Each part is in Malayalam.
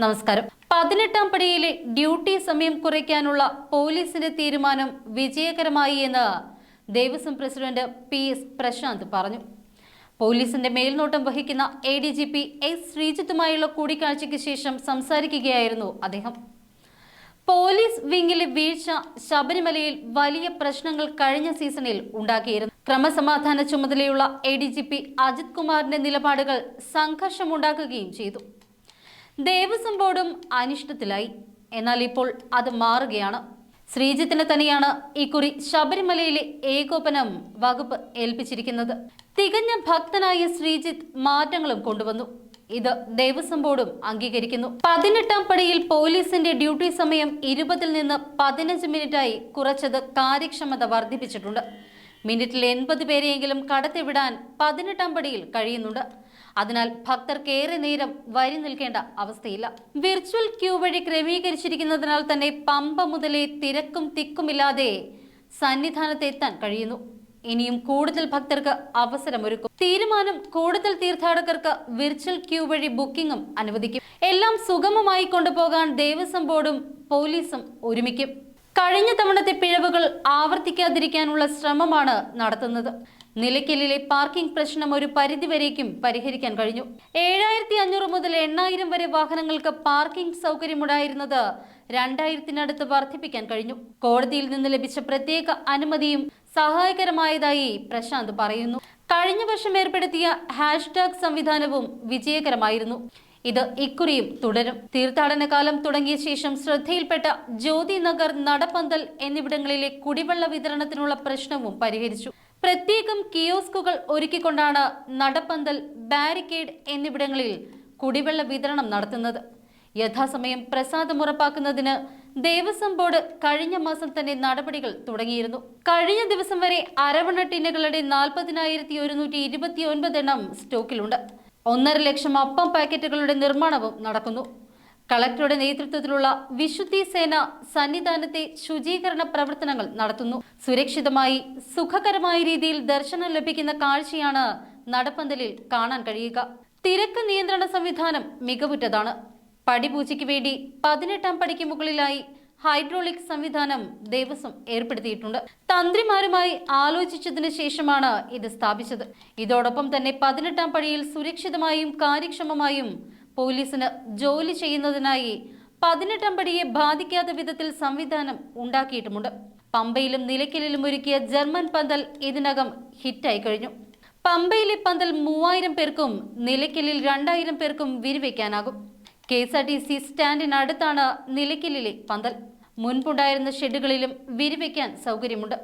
നമസ്കാരം. പതിനെട്ടാം പടിയിലെ ഡ്യൂട്ടി സമയം കുറയ്ക്കാനുള്ള പോലീസിന്റെ തീരുമാനം വിജയകരമായി എന്ന് Devaswom president P S Prashanth പറഞ്ഞു. പോലീസിന്റെ മേൽനോട്ടം വഹിക്കുന്ന A D G P S ശ്രീജിത്തുമായുള്ള കൂടിക്കാഴ്ചയ്ക്ക് ശേഷം സംസാരിക്കുകയായിരുന്നു അദ്ദേഹം. പോലീസ് വിങ്ങിലെ വീഴ്ച ശബരിമലയിൽ വലിയ പ്രശ്നങ്ങൾ കഴിഞ്ഞ സീസണിൽ ഉണ്ടാക്കിയിരുന്നു. ക്രമസമാധാന ചുമതലയുള്ള A D G P Ajith കുമാറിന്റെ നിലപാടുകൾ സംഘർഷമുണ്ടാക്കുകയും ചെയ്തു. ദേവസ്വം ബോർഡും അനിഷ്ടത്തിലായി. എന്നാൽ ഇപ്പോൾ അത് മാറുകയാണ്. ശ്രീജിത്തിനെ തന്നെയാണ് ഇക്കുറി ശബരിമലയിലെ ഏകോപനം വകുപ്പ് ഏൽപ്പിച്ചിരിക്കുന്നത്. തികഞ്ഞ ഭക്തനായ ശ്രീജിത്ത് മാറ്റങ്ങളും കൊണ്ടുവന്നു. ഇത് ദേവസ്വം ബോർഡും അംഗീകരിക്കുന്നു. പതിനെട്ടാം പടിയിൽ പോലീസിന്റെ ഡ്യൂട്ടി സമയം ഇരുപതിൽ നിന്ന് പതിനഞ്ച് മിനിറ്റായി കുറച്ചത് കാര്യക്ഷമത വർദ്ധിപ്പിച്ചിട്ടുണ്ട്. മിനിറ്റിൽ എൺപത് പേരെയെങ്കിലും കടത്തിവിടാൻ പതിനെട്ടാം പടിയിൽ കഴിയുന്നുണ്ട്. അതിനാൽ ഭക്തർക്ക് ഏറെ നേരം വരി നിൽക്കേണ്ട അവസ്ഥയില്ല. വിർച്വൽ ക്യൂ വഴി ക്രമീകരിച്ചിരിക്കുന്നതിനാൽ തന്നെ പമ്പ മുതലേ തിരക്കും തിക്കുമില്ലാതെ സന്നിധാനത്ത് എത്താൻ കഴിയുന്നു. ഇനിയും കൂടുതൽ ഭക്തർക്ക് അവസരമൊരുക്കും. തീരുമാനം കൂടുതൽ തീർത്ഥാടകർക്ക് വിർച്വൽ ക്യൂ വഴി ബുക്കിംഗും അനുവദിക്കും. എല്ലാം സുഗമമായി കൊണ്ടുപോകാൻ ദേവസ്വം ബോർഡും പോലീസും ഒരുമിക്കും. കഴിഞ്ഞ തവണത്തെ പിഴവുകൾ ആവർത്തിക്കാതിരിക്കാനുള്ള ശ്രമമാണ് നടത്തുന്നത്. നിലയ്ക്കലിലെ പാർക്കിംഗ് പ്രശ്നം ഒരു പരിധിവരേക്കും പരിഹരിക്കാൻ കഴിഞ്ഞു. ഏഴായിരത്തി അഞ്ഞൂറ് മുതൽ എണ്ണായിരം വരെ വാഹനങ്ങൾക്ക് പാർക്കിംഗ് സൗകര്യമുണ്ടായിരുന്നത് രണ്ടായിരത്തിനടുത്ത് വർദ്ധിപ്പിക്കാൻ കഴിഞ്ഞു. കോടതിയിൽ നിന്ന് ലഭിച്ച പ്രത്യേക അനുമതിയും സഹായകരമായതായി പ്രശാന്ത് പറയുന്നു. കഴിഞ്ഞ വർഷം ഏർപ്പെടുത്തിയ ഹാഷ്ടാഗ് സംവിധാനവും വിജയകരമായിരുന്നു. ഇത് ഇക്കുറിയും തുടരും. തീർത്ഥാടന കാലം തുടങ്ങിയ ശേഷം ശ്രദ്ധയിൽപ്പെട്ട ജ്യോതി നഗർ നടപ്പന്തൽ എന്നിവിടങ്ങളിലെ കുടിവെള്ള വിതരണത്തിനുള്ള പ്രശ്നവും പരിഹരിച്ചു. പ്രത്യേകം കിയോസ്കുകൾ ഒരുക്കിക്കൊണ്ടാണ് നടപ്പന്തൽ ബാരിക്കേഡ് എന്നിവിടങ്ങളിൽ കുടിവെള്ള വിതരണം നടത്തുന്നത്. യഥാസമയം പ്രസാദം ഉറപ്പാക്കുന്നതിന് ദേവസ്വം ബോർഡ് കഴിഞ്ഞ മാസം തന്നെ നടപടികൾ തുടങ്ങിയിരുന്നു. കഴിഞ്ഞ ദിവസം വരെ അരവണ ടിന്നുകളുടെ നാൽപ്പതിനായിരത്തി ഒരുന്നൂറ്റി ഇരുപത്തി ഒൻപത് എണ്ണം സ്റ്റോക്കിലുണ്ട്. ഒന്നര ലക്ഷം അപ്പം പാക്കറ്റുകളുടെ നിർമ്മാണവും നടക്കുന്നു. കളക്ടറുടെ നേതൃത്വത്തിലുള്ള വിശുദ്ധി സേന സന്നിധാനത്തെ ശുചീകരണ പ്രവർത്തനങ്ങൾ നടത്തുന്നു. സുരക്ഷിതമായി സുഖകരമായ രീതിയിൽ ദർശനം ലഭിക്കുന്ന കാഴ്ചയാണ് നടപ്പന്തലിൽ കാണാൻ കഴിയുക. തിരക്ക് നിയന്ത്രണ സംവിധാനം മികവുറ്റതാണ്. പടിപൂജയ്ക്ക് വേണ്ടി പതിനെട്ടാം പടിക്ക് മുകളിലായി ഹൈഡ്രോളിക് സംവിധാനം ദേവസ്വം ഏർപ്പെടുത്തിയിട്ടുണ്ട്. തന്ത്രിമാരുമായി ആലോചിച്ചതിനു ശേഷമാണ് ഇത് സ്ഥാപിച്ചത്. ഇതോടൊപ്പം തന്നെ പതിനെട്ടാം പടിയിൽ സുരക്ഷിതമായും കാര്യക്ഷമമായും പോലീസിന് ജോലി ചെയ്യുന്നതിനായി പതിനെട്ടമ്പടിയെ ബാധിക്കാത്ത വിധത്തിൽ സംവിധാനം ഉണ്ടാക്കിയിട്ടുമുണ്ട്. പമ്പയിലും നിലയ്ക്കലിലും ഒരുക്കിയ ജർമ്മൻ പന്തൽ ഇതിനകം ഹിറ്റായി കഴിഞ്ഞു. പമ്പയിലെ പന്തൽ മൂവായിരം പേർക്കും നിലയ്ക്കലിൽ രണ്ടായിരം പേർക്കും വിരിവെക്കാനാകും. K S R T C സ്റ്റാൻഡിനടുത്താണ് നിലയ്ക്കലിലെ പന്തൽ. മുൻപുണ്ടായിരുന്ന ഷെഡുകളിലും വിരിവെക്കാൻ സൗകര്യമുണ്ട്.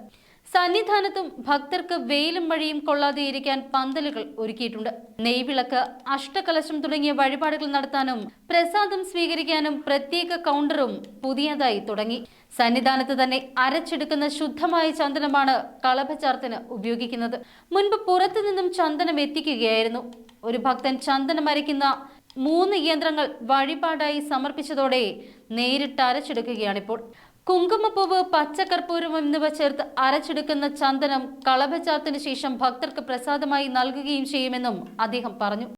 സന്നിധാനത്തും ഭക്തർക്ക് വെയിലും മഴയും കൊള്ളാതെ ഇരിക്കാൻ പന്തലുകൾ ഒരുക്കിയിട്ടുണ്ട്. നെയ്വിളക്ക് അഷ്ടകലശം തുടങ്ങിയ വഴിപാടുകൾ നടത്താനും പ്രസാദം സ്വീകരിക്കാനും പ്രത്യേക കൗണ്ടറും പുതിയതായി തുടങ്ങി. സന്നിധാനത്ത് തന്നെ അരച്ചെടുക്കുന്ന ശുദ്ധമായ ചന്ദനമാണ് കളഭചാർത്തിന് ഉപയോഗിക്കുന്നത്. മുൻപ് പുറത്തു നിന്നും ചന്ദനം എത്തിക്കുകയായിരുന്നു. ഒരു ഭക്തൻ ചന്ദനം അരയ്ക്കുന്ന മൂന്ന് യന്ത്രങ്ങൾ വഴിപാടായി സമർപ്പിച്ചതോടെ നേരിട്ട് അരച്ചെടുക്കുകയാണിപ്പോൾ. കുങ്കുമപ്പൂവ് പച്ചക്കർപ്പൂരം എന്നിവ ചേർത്ത് അരച്ചെടുക്കുന്ന ചന്ദനം കളഭചാർത്തിന് ശേഷം ഭക്തർക്ക് പ്രസാദമായി നൽകുകയും ചെയ്യുമെന്നും അദ്ദേഹം പറഞ്ഞു.